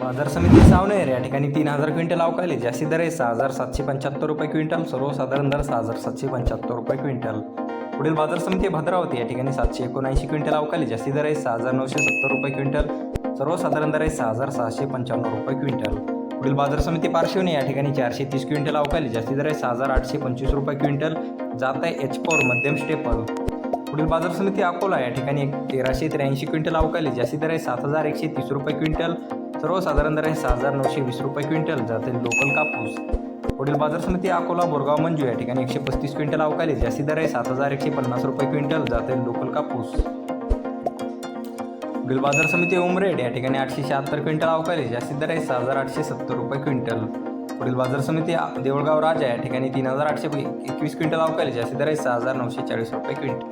बाजार समिती सावनेर या ठिकाणी तीन हजार क्विंटल अवकाळी जास्ती दर आहे सहा हजार सातशे पंच्याहत्तर रुपये क्विंटल सर्वसाधारण दर सहा हजार सातशे पंच्याहत्तर रुपये क्विंटल. पुढील बाजार समिती भद्रावती या ठिकाणी सातशे एकोणऐंशी क्विंटल अवकाळी जास्ती दर आहे सहा हजार नऊशे सत्तर रुपये क्विंटल सर्वसाधारण दर आहे सहा हजार सहाशे पंच्याण्णव रुपये क्विंटल. पुढील बाजार समिती पार्श्वनी या ठिकाणी चारशे तीस क्विंटल अवकाळी जास्ती दर आहे सहा हजार आठशे पंचवीस रुपये क्विंटल जात आहे एच फोर मध्यम स्टेपल. पुढील बाजार समिती अकोला या ठिकाणी तेराशे त्र्याऐंशी क्विंटल अवकाळी जास्ती दर आहे सात हजार एकशे तीस रुपये क्विंटल सर्वसाधारण दर आहे सहा हजार नऊशे वीस रुपये क्विंटल जाते लोकल कापूस. पुढील बाजार समिती अकोला बोरगाव मंजू या ठिकाणी एकशे पस्तीस क्विंटल अवकाली जास्ती दर आहे सात हजार एकशे पन्नास रुपये क्विंटल जाते लोकल कापूस. पुढील बाजार समिती उमरेड या ठिकाणी आठशे शहात्तर क्विंटल अवकाली जास्ती दर आहे सहा हजार आठशे सत्तर रुपये क्विंटल. पुढील बाजार समिती देवळगाव देऊळगाव राजा या ठिकाणी तीन हजार आठशे एकवीस क्विंटल अवकाली जास्ती दर आहे सहा हजार नऊशे चाळीस रुपये क्विंटल.